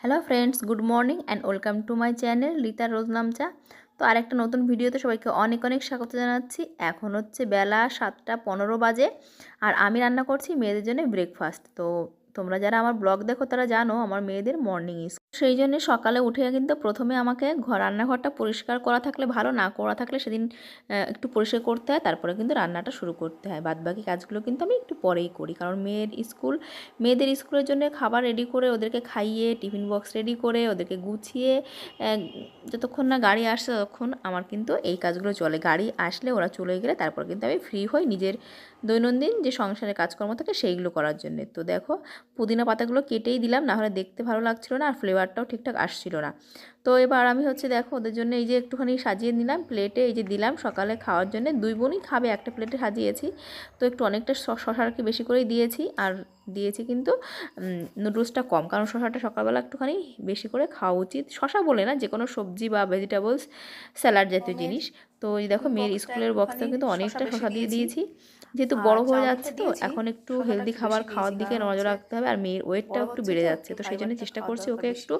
Hello friends good morning and welcome to my channel Lita রোজ নামচা তো আর একটা নতুন ভিডিওতে সবাইকে অনেক অনেক স্বাগত জানাচ্ছি। এখন হচ্ছে বেলা সাতটা পনেরো বাজে আর আমি রান্না করছি মেয়েদের জন্য ব্রেকফাস্ট তো তোমরা যারা আমার ব্লগ দেখো তারা জানো আমার মেয়েদের মর্নিং সেই জন্য সকালে উঠে কিন্তু প্রথমে আমাকে ঘর রান্নাঘরটা পরিষ্কার করা থাকলে ভালো, না করা থাকলে সেদিন একটু পরিষ্কার করতে হয়, তারপরে কিন্তু রান্নাটা শুরু করতে হয়। বাদবাকি কাজগুলো কিন্তু আমি একটু পরেই করি, কারণ মেয়ের স্কুল, মেয়েদের স্কুলের জন্য খাবার রেডি করে ওদেরকে খাইয়ে, টিফিন বক্স রেডি করে ওদেরকে গুছিয়ে যতক্ষণ না গাড়ি আসছে ততক্ষণ আমার কিন্তু এই কাজগুলো চলে। গাড়ি আসলে ওরা চলে গেলে তারপর কিন্তু আমি ফ্রি হই নিজের দৈনন্দিন যে সংসারে কাজকর্ম থাকে সেইগুলো করার জন্য। তো দেখো, পুদিনা পাতাগুলো কেটেই দিলাম না হলে দেখতে ভালো লাগছিল না, আর ফ্লেভারটাও ঠিকঠাক আসছিল না। তো এবার আমি হচ্ছে দেখো ওদের জন্য এই যে একটুখানি সাজিয়ে নিলাম প্লেটে এই যে দিলাম সকালে খাওয়ার জন্য। দুই বোনই খাবে একটা প্লেটে সাজিয়েছি। তো একটু অনেকটা শশা আর কি বেশি করেই দিয়েছি। আর দিয়েছি কিন্তু নুডলসটা কম। কারণ শশাটা সকালবেলা একটুখানি বেশি করে খাওয়া উচিত। শশা বলে না যে কোনো সবজি বা ভেজিটেবলস স্যালাড জাতীয় জিনিস। তো এই দেখো মেয়ের স্কুলের বক্সটা কিন্তু অনেকটা শশা দিয়ে দিয়েছি। যেহেতু বড় হয়ে যাচ্ছে তো এখন একটু হেলদি খাবার খাওয়ার দিকে নজর রাখতে হবে আর মেয়ের ওয়েটটাও একটু বেড়ে যাচ্ছে তো সেই জন্য চেষ্টা করছি ওকে একটু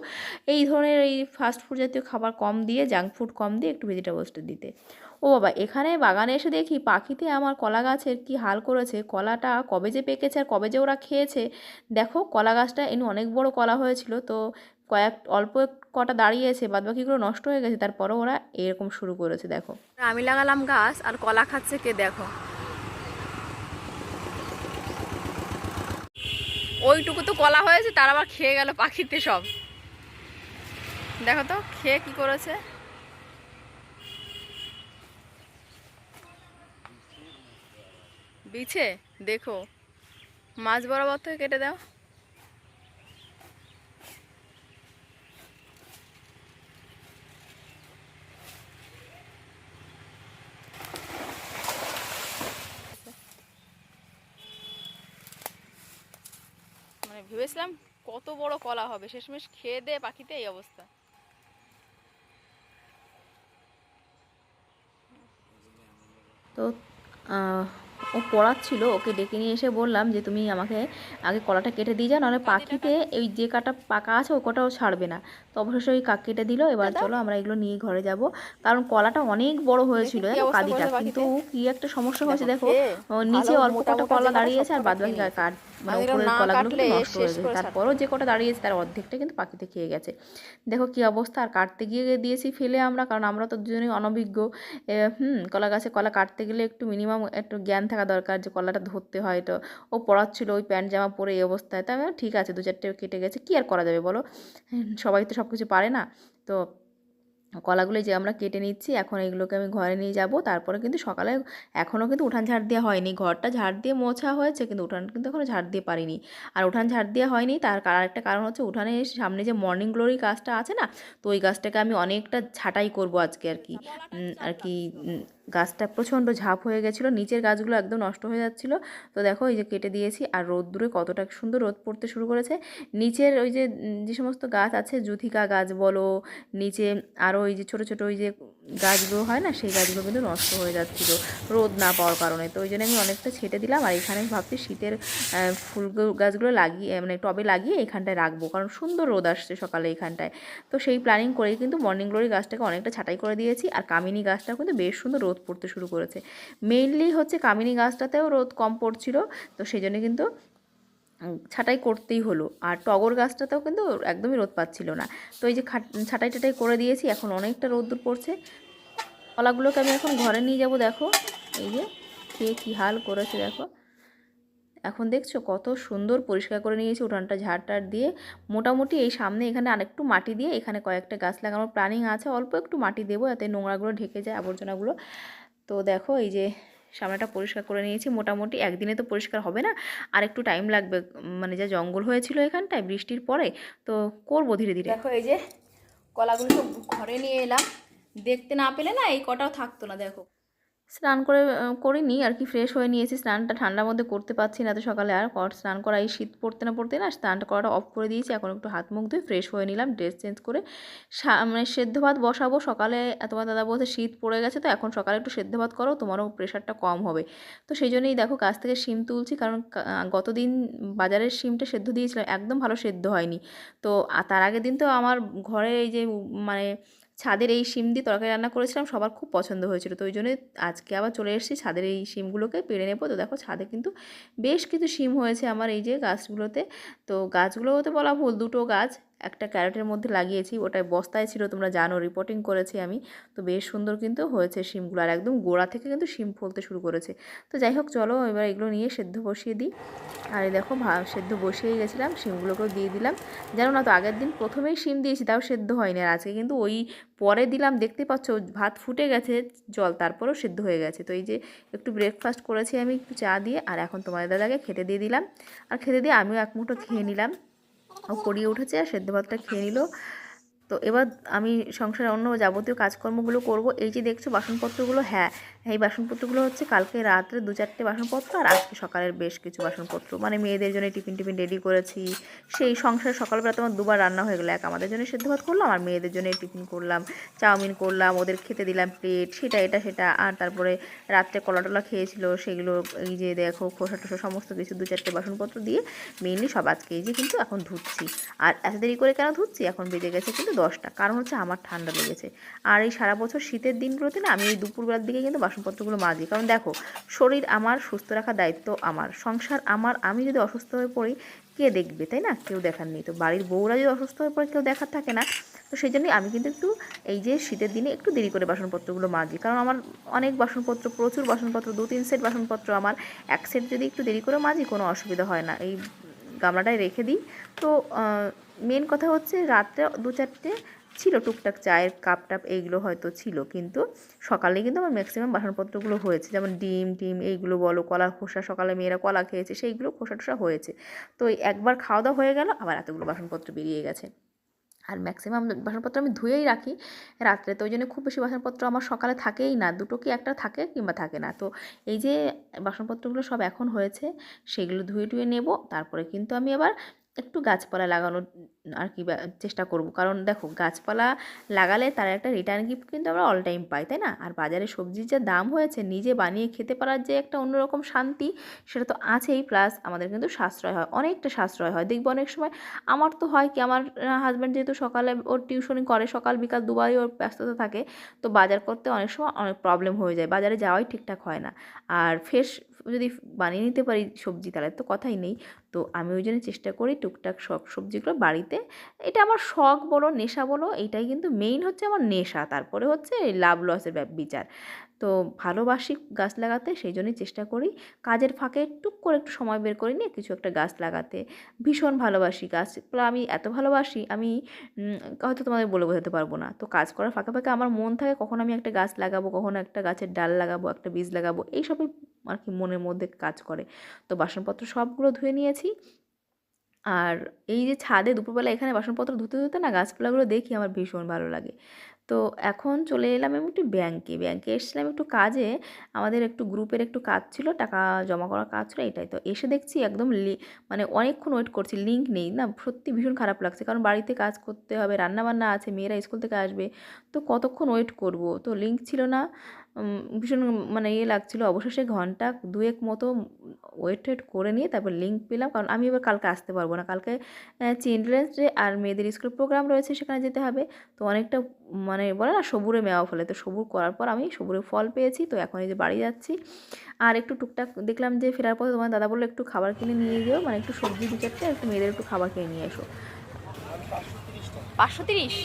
এই ধরনের এই ফাস্ট ফুড জাতীয় খাবার কম দিয়ে জাঙ্ক ফুড কম দিয়ে একটু ভেজিটেবলসটা দিতে। ও বাবা এখানে বাগানে এসে দেখি পাখিতে আমার কলা গাছের কি হাল করেছে কলাটা কবে যে পেকেছে আর কবে যে ওরা খেয়েছে। দেখো কলা গাছটা এনে অনেক বড় কলা হয়েছিল তো কয়েক অল্প কটা দাঁড়িয়েছে বাদ বাকিগুলো নষ্ট হয়ে গেছে তারপরও ওরা এরকম শুরু করেছে দেখো। আমি লাগালাম গাছ আর কলা খাচ্ছে কে দেখো। ওইটুকু তো কলা হয়েছে, তার আবার খেয়ে গেল পাখিতে সব। দেখো তো, খেয়ে কি করেছে? বিছে, দেখো, মাছ বরাবর থেকে কেটে দাও মানে ভেবেছিলাম কত বড় কলা হবে। শেষমেশ খেয়ে দে পাখিতে এই অবস্থা। তো ও পড়াচ্ছিল ওকে ডেকে নিয়ে এসে বললাম যে তুমি আমাকে আগে কলাটা কেটে দিয়ে যাও নাহলে পাখিতে ওই যে কাটা পাকা আছে ওই কটাও ছাড়বে না। তো অবশ্যই ওই কাক কেটে দিল এবার চলো আমরা এগুলো নিয়ে ঘরে যাব। কারণ কলাটা অনেক বড় হয়েছিল কাদিটা। কিন্তু? কি একটা সমস্যা হয়েছে দেখো। নিচে অল্প কটা কলা যে কটা দাঁড়িয়েছে আর সব বাদ কটা বাকি মানে উপরের কলাগুলো কিন্তু নষ্ট হয়ে গেছে তারপরও যে কটা দাঁড়িয়েছে তার অর্ধেকটা কিন্তু পাখিতে খেয়ে গেছে। দেখো কি অবস্থা আর কাটতে গিয়ে দিয়েছি ফেলে আমরা কারণ আমরা তো দুজনেই অনভিজ্ঞ। হুম কলা গাছে কলা কাটতে গেলে একটু মিনিমাম একটু জ্ঞান থাকা দরকার যে কলাটা ধরতে হয় তো। ও পড়াচ্ছিল ওই প্যান্ট জামা পরে এই অবস্থায়। তাই ঠিক আছে দু চারটে কেটে গেছে কী আর করা যাবে বলো? সবাই তো সব কিছু পারে না। তো কলাগুলো যে আমরা কেটে নিচ্ছি, এখন এগুলোকে আমি ঘরে নিয়ে যাব। তারপরে কিন্তু সকালে এখনও কিন্তু উঠান ঝাড় দেওয়া হয়নি। ঘরটা ঝাড় দিয়ে মোছা হয়েছে কিন্তু উঠান কিন্তু এখনও ঝাড় দিয়ে পারিনি। আর উঠান ঝাড় দেওয়া হয়নি, তার আরেকটা কারণ হচ্ছে উঠানে সামনে যে মর্নিং গ্লোরি গাছটা আছে না, তো ওই গাছটাকে আমি অনেকটা ছাটাই করব আজকে আর কি। আর কি গাছটা প্রচণ্ড ঝাঁপ হয়ে গেছিল, নিচের গাছগুলো একদম নষ্ট হয়ে যাচ্ছিল। তো দেখো এই যে কেটে দিয়েছি, আর রোদ দূরে কতটা সুন্দর রোদ পড়তে শুরু করেছে। নিচের ওই যে যে সমস্ত গাছ আছে, জুথিকা গাছ বলো, নিচে আরও ওই যে ছোটো ছোটো ওই যে গাছগুলো হয় না, সেই গাছগুলো কিন্তু নষ্ট হয়ে যাচ্ছিল, রোদ না পাওয়ার কারণে। তো ওই জন্য আমি অনেকটা ছেটে দিলাম, আর এখানে ভাবছি শীতের ফুল গাছগুলো লাগিয়ে মানে টবে লাগিয়ে এখানটায় রাখব, কারণ সুন্দর রোদ আসছে সকালে এখানটায়। তো সেই প্ল্যানিং করেই কিন্তু মর্নিং গ্লোরি গাছটাকে অনেকটা ছাঁটাই করে দিয়েছি, আর কামিনী গাছটাও কিন্তু বেশ সুন্দর রোদ পড়তে শুরু করেছে। মেইনলি হচ্ছে কামিনী গাছটাতেও রোদ কম পড়ছিল, তো সেই জন্য কিন্তু ছাঁটাই করতেই হলো। আর টগর গাছটাতেও কিন্তু একদমই রোদ পাচ্ছিল না। তো এই যে ছাঁটাই টাটাই করে দিয়েছি, এখন অনেকটা রোদ্দুর পড়ছে। কলাগুলোকে আমি এখন ঘরে নিয়ে যাব, দেখো। এই যে, কে কী হাল করেছে, দেখো। এখন দেখছ কত সুন্দর পরিষ্কার করে নিয়েছি উঠানটা ঝাড় টাড় দিয়ে। মোটামুটি এই সামনে এখানে আরেকটু মাটি দিয়ে এখানে কয়েকটা গাছ লাগানোর প্ল্যানিং আছে। অল্প একটু মাটি দেবো, যাতে নোংরাগুলো ঢেকে যায়, আবর্জনাগুলো। তো দেখো, এই যে সামনেটা পরিষ্কার করে নিয়েছি। মোটামুটি একদিনে তো পরিষ্কার হবে না। আর একটু টাইম লাগবে মানে যা জঙ্গল হয়েছিল এখানটায় বৃষ্টির পরে, তো করব ধীরে ধীরে। দেখো এই যে কলাগুলো সব ঘরে নিয়ে এলাম। দেখতে না পেলে না এই কটাও থাকতো না, দেখো। স্নান করে আহ, করিনি আর কি ফ্রেশ হয়ে নিয়েছি স্নানটা ঠান্ডার মধ্যে করতে পারছি না তো সকালে আর কর স্নান করা এই শীত পড়তে না পড়তে না স্নানটা করাটা অফ করে দিয়েছি এখন একটু হাত মুখ ধুয়ে ফ্রেশ হয়ে নিলাম ড্রেস চেঞ্জ করে মানে সেদ্ধ ভাত বসাবো সকালে তোমার দাদা বলছে শীত পড়ে গেছে তো এখন সকালে একটু সেদ্ধ ভাত করো তোমারও প্রেশারটা কম হবে। তো সেই জন্যই দেখো গাছ থেকে শিম তুলছি কারণ গতদিন বাজারের শিমটা সেদ্ধ দিয়েছিলাম একদম ভালো সেদ্ধ হয়নি। তো তার আগের দিন তো আমার ঘরে এই যে মানে ছাদের এই শিম দিয়ে তরকারি রান্না করেছিলাম, সবার খুব পছন্দ হয়েছিল। তো ওই জন্য আজকে আবার চলে এসেছি ছাদের এই শিমগুলোকে পেড়ে নেব। তো দেখো ছাদে কিন্তু বেশ কিছু শিম হয়েছে আমার এই যে গাছগুলোতে। তো গাছগুলোতে বলা ভুল, দুটো গাছ একটা ক্যারেটের মধ্যে লাগিয়েছি ওটাই বস্তায় ছিল, তোমরা জানো রিপোর্টিং করেছি আমি। তো বেশ সুন্দর কিন্তু হয়েছে শিমগুলো, আর একদম গোড়া থেকে কিন্তু শিম ফলতে শুরু করেছে। তো যাই হোক, চলো এবার এগুলো নিয়ে সেদ্ধ বসিয়ে দিই। আর দেখো সেদ্ধ বসিয়ে গেছিলাম, শিমগুলোকেও দিয়ে দিলাম। জানো না তো, আগের দিন প্রথমেই শিম দিয়েছি, তাও সেদ্ধ হয়নি, আর আজকে কিন্তু ওই পরে দিলাম, দেখতে পাচ্ছ, ভাত ফুটে গেছে, জল তারপরেও সেদ্ধ হয়ে গেছে। তো এই যে একটু ব্রেকফাস্ট করেছি আমি, একটু চা দিয়ে, আর এখন তোমাদের দাদাকে খেতে দিয়ে দিলাম। আর খেতে দিয়ে আমিও এক মুঠো খেয়ে নিলাম। ও করিয়ে উঠেছে, আর সেদ্ধ ভাতটা খেয়ে নিল। তো এবার আমি সংসারে অন্য যাবতীয় কাজকর্মগুলো করব। এই যে দেখছ, বাসনপত্রগুলো হ্যাঁ এই বাসনপত্রগুলো হচ্ছে কালকে রাত্রে দু চারটে বাসনপত্র আর আজকে সকালের বেশ কিছু বাসনপত্র। মানে মেয়েদের জন্য টিফিন টিফিন রেডি করেছি। সেই সংসারে সকালবেলা তোমার দুবার রান্না হয়ে গেলো এক আমাদের জন্য সেদ্ধ ভাত করলাম, আর মেয়েদের জন্য টিফিন করলাম। চাউমিন করলাম, ওদের খেতে দিলাম প্লেট সেটা, এটা, সেটা। আর তারপরে রাত্রে কলা টলা খেয়েছিল, সেগুলো এই যে দেখো, খোসা টোসা সমস্ত কিছু দু চারটে বাসনপত্র দিয়ে মেনলি সব আজকে এই যে কিন্তু এখন ধুচ্ছি। আর এত দেরি করে কেন ধুচ্ছি? এখন বেজে গেছে কিন্তু দশটা। কারণ হচ্ছে আমার ঠান্ডা লেগেছে। আর এই সারা বছর শীতের দিনগুলোতে না আমি এই দুপুরবেলার দিকে কিন্তু বাসনপত্রগুলো মাজি। কারণ দেখো, শরীর আমার, সুস্থ রাখার দায়িত্ব আমার। সংসার আমার, আমি যদি অসুস্থ হয়ে পড়ি, কে দেখবে, তাই না? কেউ দেখার নেই। তো বাড়ির বউরা যদি অসুস্থ হয়ে পড়ে, কেউ দেখার থাকে না। তো সেই জন্যই আমি কিন্তু একটু এই যে শীতের দিনে একটু দেরি করে বাসনপত্রগুলো মাজি। কারণ আমার অনেক বাসনপত্র, প্রচুর বাসনপত্র, দু তিন সেট বাসনপত্র আমার। এক সেট যদি একটু দেরি করে মাজি, কোনো অসুবিধা হয় না। এই গামলাটায় রেখে দিই। তো মেন কথা হচ্ছে রাত্রে দু চারটে ছিল, টুকটাক চায়ের কাপ টাপ এইগুলো হয়তো ছিল, কিন্তু সকালে কিন্তু আমার ম্যাক্সিমাম বাসনপত্রগুলো হয়েছে। যেমন ডিম, টিম এইগুলো বলো কলার খোসা, সকালে মেয়েরা কলা খেয়েছে, সেইগুলো খোসা টোসা হয়েছে। তো একবার খাওয়া দাওয়া হয়ে গেল, আবার এতগুলো বাসনপত্র বেরিয়ে গেছে। আর ম্যাক্সিমাম বাসনপত্র আমি ধুয়েই রাখি। রাত্রে তো ওই জন্য খুব বেশি বাসনপত্র আমার সকালে থাকেই না, দুটো কি একটা থাকে কিংবা থাকে না। তো এই যে বাসনপত্রগুলো সব এখন হয়েছে, সেগুলো ধুয়ে টুয়ে নেব, তারপরে কিন্তু আমি আবার একটু গাছপালা লাগানোর আর কি চেষ্টা করব। কারণ দেখো, গাছপালা লাগালে তার একটা রিটার্ন গিফট কিন্তু আমরা অল টাইম পাই, তাই না? আর বাজারে সবজির যা দাম হয়েছে, নিজে বানিয়ে খেতে পারার যে একটা অন্যরকম শান্তি, সেটা তো আছেই। প্লাস আমাদের কিন্তু সাশ্রয় হয়, অনেকটা সাশ্রয় হয়। দেখব অনেক সময় আমার তো হয় কি, আমার হাজব্যান্ড যেহেতু সকালে ওর টিউশনি করে, সকাল, বিকাল দুবারই ওর ব্যস্ততা থাকে, তো বাজার করতে অনেক সময় অনেক প্রবলেম হয়ে যায়। বাজারে যাওয়াই ঠিকঠাক হয় না। আর ফ্রেশ যদি বানিয়ে নিতে পারি সবজি, তাহলে তো কথাই নেই। তো আমি ওই জন্য চেষ্টা করি টুকটাক সব সবজিগুলো বাড়িতে। এটা আমার শখ বলো, নেশা বলো, এটাই কিন্তু মেইন হচ্ছে আমার নেশা। তারপরে হচ্ছে লাভ লসের বিচার। তো ভালোবাসি গাছ লাগাতে সেই জন্যই চেষ্টা করি। কাজের ফাঁকে টুক করে একটু সময় বের করে নিয়ে কিছু একটা গাছ লাগাতে। ভীষণ ভালোবাসি গাছগুলো আমি এত ভালোবাসি, আমি হয়তো তোমাদের বলে বোঝাতে পারব না। তো কাজ করার ফাঁকে ফাঁকে আমার মন থাকে কখন আমি একটা গাছ লাগাবো, কখনো একটা গাছের ডাল লাগাবো, একটা বীজ লাগাবো, এইসবই আর কি মনের মধ্যে কাজ করে। তো বাসনপত্র সবগুলো ধুয়ে নিয়েছি। আর এই যে ছাদে দুপুরবেলা এখানে বাসনপত্র ধুতে ধুতে না গাছপালাগুলো দেখি, আমার ভীষণ ভালো লাগে। তো এখন চলে এলাম আমি একটু ব্যাংকে ব্যাংকে এসেছিলাম একটু কাজে, আমাদের একটু গ্রুপের একটু কাজ ছিল, টাকা জমা করার কাজ ছিল, এটাই তো। এসে দেখছি একদম মানে অনেকক্ষণ ওয়েট করছি লিঙ্ক নেই না, সত্যি ভীষণ খারাপ লাগছে। কারণ বাড়িতে কাজ করতে হবে, রান্নাবান্না আছে, মেয়েরা স্কুল থেকে আসবে, তো কতক্ষণ ওয়েট করব? তো লিঙ্ক ছিল না ভীষণ মানে ইয়ে লাগছিল। অবশেষে ঘণ্টা দুয়েক মতো ওয়েট টেট করে নিয়ে তারপর লিঙ্ক পেলাম। কারণ আমি এবার কালকে আসতে পারব না। কালকে চিলড্রেন্স ডে আর মেয়েদের স্কুল প্রোগ্রাম রয়েছে সেখানে যেতে হবে। তো অনেকটা মানে বলে না সবুরে মেওয়া ফলে। তো সবুর করার পর আমি সবুরে ফল পেয়েছি। তো এখন এই যে বাড়ি যাচ্ছি। আর একটু টুকটাক দেখলাম যে ফেরার পথে তোমার দাদা বলল একটু খাবার কিনে নিয়ে যেও। মানে একটু সবজি দু চারটে একটু মেয়েদের একটু খাবার কিনে নিয়ে এসো। পাঁচশো তিরিশ।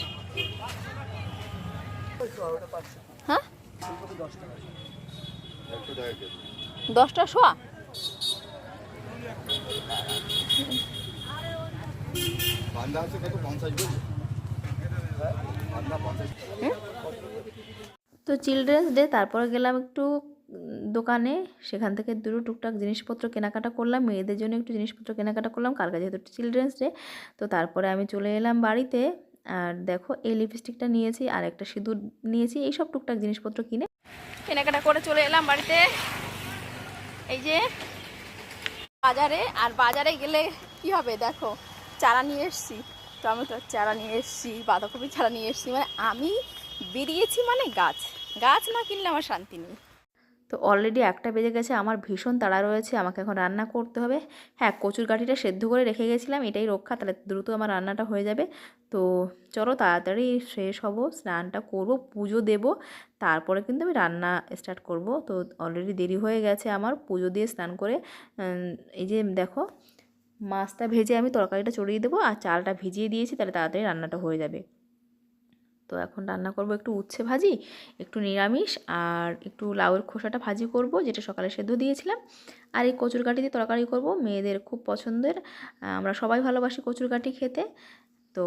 দশটা শোয়া? তো চিলড্রেন্স ডে তারপরে গেলাম একটু দোকানে। সেখান থেকে দুটো টুকটাক জিনিসপত্র কেনাকাটা করলাম। মেয়েদের জন্য একটু জিনিসপত্র কেনাকাটা করলাম। কালকে যেহেতু চিলড্রেন্স ডে তো তারপরে আমি চলে এলাম বাড়িতে। আর দেখো এই লিপস্টিকটা নিয়েছি, আর একটা সিঁদুর নিয়েছি এইসব টুকটাক জিনিসপত্র কিনে কেনাকাটা করে চলে এলাম বাড়িতে। এই যে বাজারে, আর বাজারে গেলে কি হবে দেখো, চারা নিয়ে এসছি, টমেটোর চারা নিয়ে এসছি, বাঁধাকপির চারা নিয়ে এসছি মানে আমি বেরিয়েছি মানে গাছ গাছ না কিনলে আমার শান্তি নেই। তো অলরেডি একটা বেজে গেছে, আমার ভীষণ তাড়া রয়েছে, আমাকে এখন রান্না করতে হবে। হ্যাঁ কচুর গাঠিটা সেদ্ধ করে রেখে গেছিলাম, এটাই রক্ষা, তাহলে দ্রুত আমার রান্নাটা হয়ে যাবে। তো চলো তাড়াতাড়ি শেষ হব, স্নানটা করব, পুজো দেব, তারপরে কিন্তু আমি রান্না স্টার্ট করব। তো অলরেডি দেরি হয়ে গেছে আমার, পুজো দিয়ে স্নান করে এই যে দেখো, মাছটা ভেজে আমি তরকারিটা চড়িয়ে দেবো, আর চালটা ভিজিয়ে দিয়েছি, তাহলে তাড়াতাড়ি রান্নাটা হয়ে যাবে। তো এখন রান্না করব একটু উচ্ছে ভাজি, একটু নিরামিষ আর একটু লাউয়ের খোসাটা ভাজি করব যেটা সকালে সেদ্ধ দিয়েছিলাম। আর এই কচুরকাঠি দিয়ে তরকারি করব, মেয়েদের খুব পছন্দের। আমরা সবাই ভালোবাসি কচুরকাঠি খেতে। তো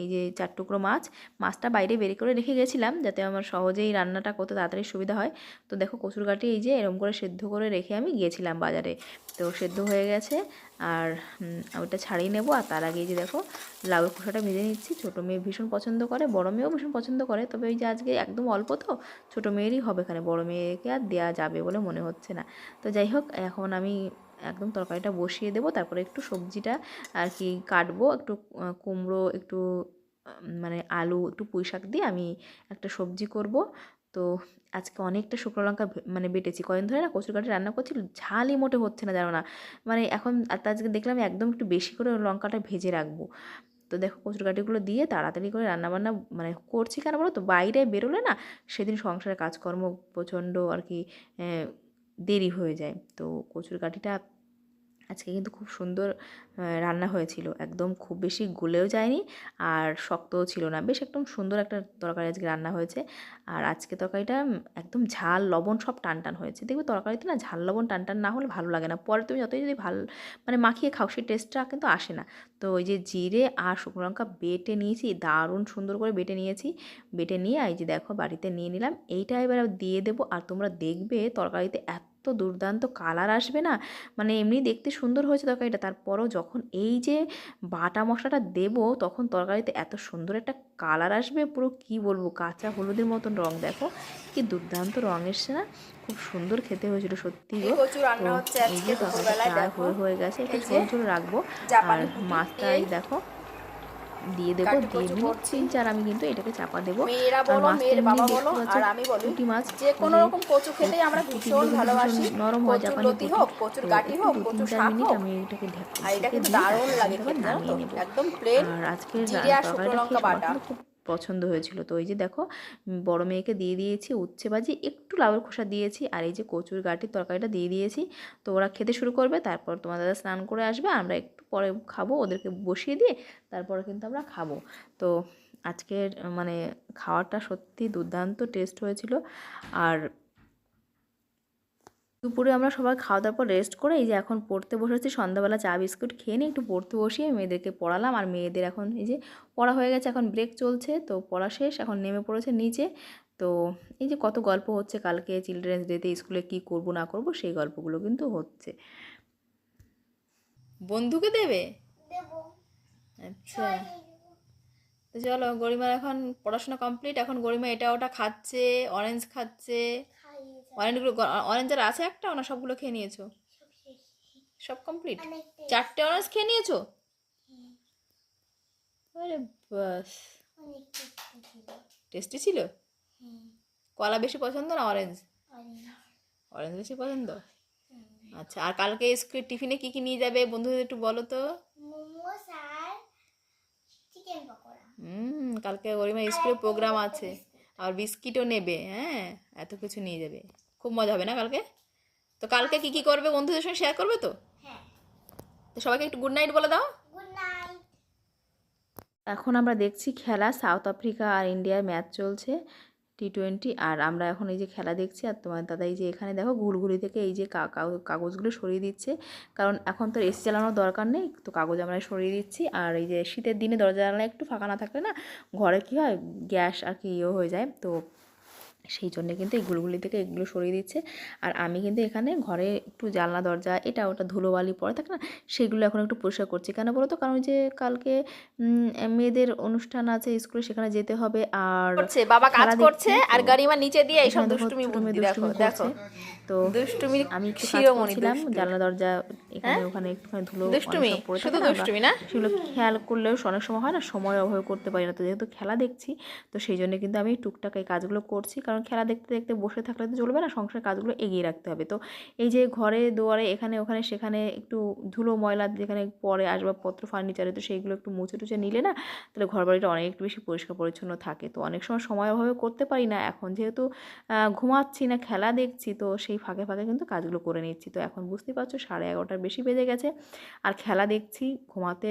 এই যে চার টুকরো মাছ, মাছটা বাইরে বের করে রেখে গেছিলাম যাতে আমার সহজেই রান্নাটা করতে তাড়াতাড়ি সুবিধা হয়। তো দেখো কচুর কাঠি এই যে এরম করে সেদ্ধ করে রেখে আমি গিয়েছিলাম বাজারে। তো সেদ্ধ হয়ে গেছে আর ওটা ছাড়িয়ে নেব আর তার আগে যে দেখো লাউয়ের খোসাটা ভেজে নিচ্ছি। ছোটো মেয়ে ভীষণ পছন্দ করে, বড় মেয়েও ভীষণ পছন্দ করে। তবে ওই যে আজকে একদম অল্প তো, ছোটো মেয়েরই হবে এখানে। বড় মেয়েকে আর দেওয়া যাবে বলে মনে হচ্ছে না। তো যাই হোক, এখন আমি একদম তরকারিটা বসিয়ে দেবো, তারপরে একটু সবজিটা আর কি কাটবো, একটু কুমড়ো, একটু মানে আলু, একটু পুঁই শাক দিয়ে আমি একটা সবজি করব। তো আজকে অনেকটা শুকনো লঙ্কা মানে বেটেছি। কদিন ধরে না কচুর কাঠি রান্না করছি, ঝালই মোটে হচ্ছে না, জানো না। মানে এখন আজকে দেখলাম একদম একটু বেশি করে লঙ্কাটা ভেজে রাখব। তো দেখো কচুর কাঠিগুলো দিয়ে তাড়াতাড়ি করে রান্নাবান্না মানে করছি কেন বলো তো? বাইরে বেরোলে না সেদিন সংসারে কাজকর্ম প্রচণ্ড আর কি দেরি হয়ে যায়। তো কচুর কাঠিটা আজকে কিন্তু খুব সুন্দর রান্না হয়েছিল। একদম খুব বেশি গলেও যায়নি আর শক্তও ছিল না। বেশ একদম সুন্দর একটা তরকারি আজকে রান্না হয়েছে। আর আজকে তরকারিটা একদম ঝাল, লবণ সব টান টান হয়েছে। দেখবে তরকারিতে না ঝাল, লবণ টান টান না হলে ভালো লাগে না। পরে তুমি যতই যদি ভালো মানে মাখিয়ে খাও সেই টেস্টটা কিন্তু আসে না। তো ওই যে জিরে আর শুকনো লঙ্কা বেটে নিয়েছি, দারুণ সুন্দর করে বেটে নিয়েছি। বেটে নিয়ে এই যে দেখো বাড়িতে নিয়ে নিলাম। এইটা এবার দিয়ে দেবো। আর তোমরা দেখবে তরকারিতে এত দুর্দান্ত কালার আসবে না? মানে এমনি দেখতে সুন্দর হয়েছে তরকারিটা। তারপরও যখন এই যে বাটা মশলাটা দেবো তখন তরকারিতে এত সুন্দর একটা কালার আসবে পুরো কি বলব কাঁচা হলুদের মতন রং। দেখো কি দুর্দান্ত রং এসছে না? খুব সুন্দর খেতে হয়েছিল সত্যি হয়ে হয়ে গেছে একটু ঝোল ঝোল রাখব। আর মাছটা দেখো দিয়ে দেবো দিয়ে মিনিট তিন চার আমি কিন্তু এটাকে চাপা দেবো। মেয়েরা আর বলো মাছটা মেয়ের এমনি বাবা বলো আর আমি বলি পুঁটি মাছ যে কোনো রকম কচু খেতেই আমরা ভীষণ ভালোবাসি নরম হয় লতি হোক কচুর শাক আমি এটাকে ঢেকে আর এটা কিন্তু দারুণ লাগে খেতে একদম প্লেন আর আজকের জিরে আর শুকনো লঙ্কা বাটা। খুব পছন্দ হয়েছিল। তো এই যে দেখো বড় মেয়েকে দিয়ে দিয়েছি উচ্ছে ভাজি একটু লাউয়ের খোসা দিয়েছি আর এই যে কচুর গাঠির তরকারিটা দিয়ে দিয়েছি তো ওরা খেতে শুরু করবে তারপর তোমার দাদা স্নান করে আসবে আমরা একটু পরে খাব, ওদেরকে বসিয়ে দিয়ে তারপরে কিন্তু আমরা খাব। তো আজকের মানে খাওয়াটা সত্যি দুর্দান্ত টেস্ট হয়েছিল। আর দুপুরে আমরা সবাই খাওয়া দাওয়ার পর রেস্ট করে এই যে এখন পড়তে বসেছি, সন্ধ্যাবেলা চা বিস্কুট খেয়ে নিয়ে একটু পড়তে বসিয়ে মেয়েদেরকে পড়ালাম। আর মেয়েদের এখন এই যে পড়া হয়ে গেছে, এখন ব্রেক চলছে, তো পড়া শেষ, এখন নেমে পড়েছে নিচে। তো এই যে কত গল্প হচ্ছে কালকে চিলড্রেন্স ডেতে স্কুলে কি করব না করব, সেই গল্পগুলো কিন্তু হচ্ছে। বন্ধুকে দেবে? আচ্ছা। তো চলো গরিমার এখন পড়াশোনা কমপ্লিট এখন গরিমা এটা ওটা খাচ্ছে অরেঞ্জ খাচ্ছে। অরেঞ্জগুলো অরেঞ্জ আর আছে একটা? না সবগুলো খেয়ে নিয়েছো? সব কমপ্লিট? চারটে অরেঞ্জ খেয়ে নিয়েছো? আরে বাস। টেস্টি ছিল। কলা বেশি পছন্দ না অরেঞ্জ অরেঞ্জ বেশি পছন্দ? আচ্ছা আর কালকে স্কুল টিফিনে কি কি নিয়ে যাবে? বন্ধুদের একটু বলো তো। মোমোস আর চিকেন পকোড়া। হুম কালকে গরিমা স্কুলে প্রোগ্রাম আছে। আর বিস্কিটও নেবে হ্যাঁ? এত কিছু নিয়ে যাবে। খুব মজা হবে না কালকে? তো কালকে কি কি করবে? বন্ধুদের সঙ্গে শেয়ার করবে তো? হ্যাঁ। তো সবাইকে একটু গুড নাইট বলে দাও। এখন আমরা দেখছি খেলা সাউথ আফ্রিকা আর ইন্ডিয়ার ম্যাচ চলছে। টি টোয়েন্টি আর আমরা এখন এই যে খেলা দেখছি আর তোমার দাদা এই যে এখানে দেখো ঘুরঘুরি থেকে এই যে কাগজগুলো সরিয়ে দিচ্ছে। কারণ এখন তো এসি চালানোর দরকার নেই, তো কাগজ আমরা সরিয়ে দিচ্ছি। আর এই যে শীতের দিনে দরজা জানালে একটু ফাঁকা না থাকলে না ঘরে কী হয়, গ্যাস আর কি ইয়ে হয়ে যায়। তো সেই জন্য কিন্তু এই গুলগুলি থেকে এগুলো সরিয়ে দিচ্ছে। আর আমি কিন্তু এখানে ঘরে একটু জানলা দরজা এটা ওটা ধুলোবালি পরে থাকে না সেগুলো এখন একটু পরিষ্কার করছি। কেন বলো তো? কারণ ওই যে কালকে উম, মেয়েদের অনুষ্ঠান আছে স্কুলে সেখানে যেতে হবে। আর বাবা কাজ করছে আর গাড়ি গাড়িমা নিচে দিয়ে এইসব দুষ্টুমি দেখো দেখো। তো দুষ্টুমি আমি দুষ্টু। জানলা দরজা এখানে হ্যাঁ? ওখানে একটুখানি ধুলো দুষ্টুমি? শুধু দুষ্টুমি না? সেগুলো খেয়াল করলেও অনেক সময় হয় না সময় অভাবে করতে পারি না। তো যেহেতু খেলা দেখছি তো সেই জন্য কিন্তু আমি টুকটাক এই কাজগুলো করছি। কারণ খেলা দেখতে দেখতে বসে থাকলে তো চলবে না সংসারের কাজগুলো এগিয়ে রাখতে হবে। তো এই যে ঘরে দুয়ারে এখানে ওখানে সেখানে একটু ধুলো ময়লা যেখানে পরে আসবাবপত্র ফার্নিচারে তো সেইগুলো একটু মুছে টুছে নিলে না তাহলে ঘর বাড়িটা অনেক একটু বেশি পরিষ্কার পরিচ্ছন্ন থাকে। তো অনেক সময় সময় অভাবে করতে পারি না। এখন যেহেতু ঘুমাচ্ছি না খেলা দেখছি তো সেই ফাঁকে ফাঁকে কিন্তু কাজগুলো করে নিচ্ছি। তো এখন বুঝতে পারছ সাড়ে এগারোটার বেশি বেজে গেছে। আর খেলা দেখছি, ঘুমাতে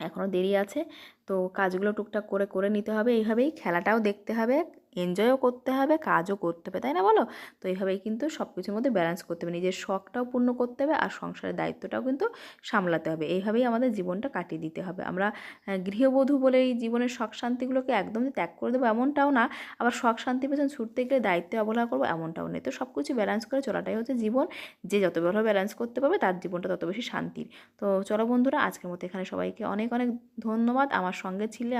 এখনও দেরি আছে। তো কাজগুলো টুকটাক করে করে নিতে হবে। এইভাবেই খেলাটাও দেখতে হবে। এনজয়ও করতে হবে, কাজও করতে হবে, তাই না বলো? তো এইভাবেই কিন্তু সব কিছুর মধ্যে ব্যালেন্স করতে হবে, নিজের শখটাও পূর্ণ করতে হবে আর সংসারের দায়িত্বটাও কিন্তু সামলাতে হবে। এইভাবেই আমাদের জীবনটা কাটিয়ে দিতে হবে। আমরা গৃহবধূ বলে এই জীবনের শখ শান্তিগুলোকে একদম ত্যাগ করে দেবো এমনটাও না, আবার শখ শান্তি পেছন ছুটতে গেলে দায়িত্বে অবহেলা করব এমনটাও নেই। তো সব কিছু ব্যালেন্স করে চলাটাই হচ্ছে জীবন। যে যত ভালো ব্যালেন্স করতে পারবে, তার জীবনটা তত বেশি শান্তির। তো চলো বন্ধুরা, আজকের মতো এখানে সবাইকে অনেক অনেক ধন্যবাদ। আমার সঙ্গে ছিলে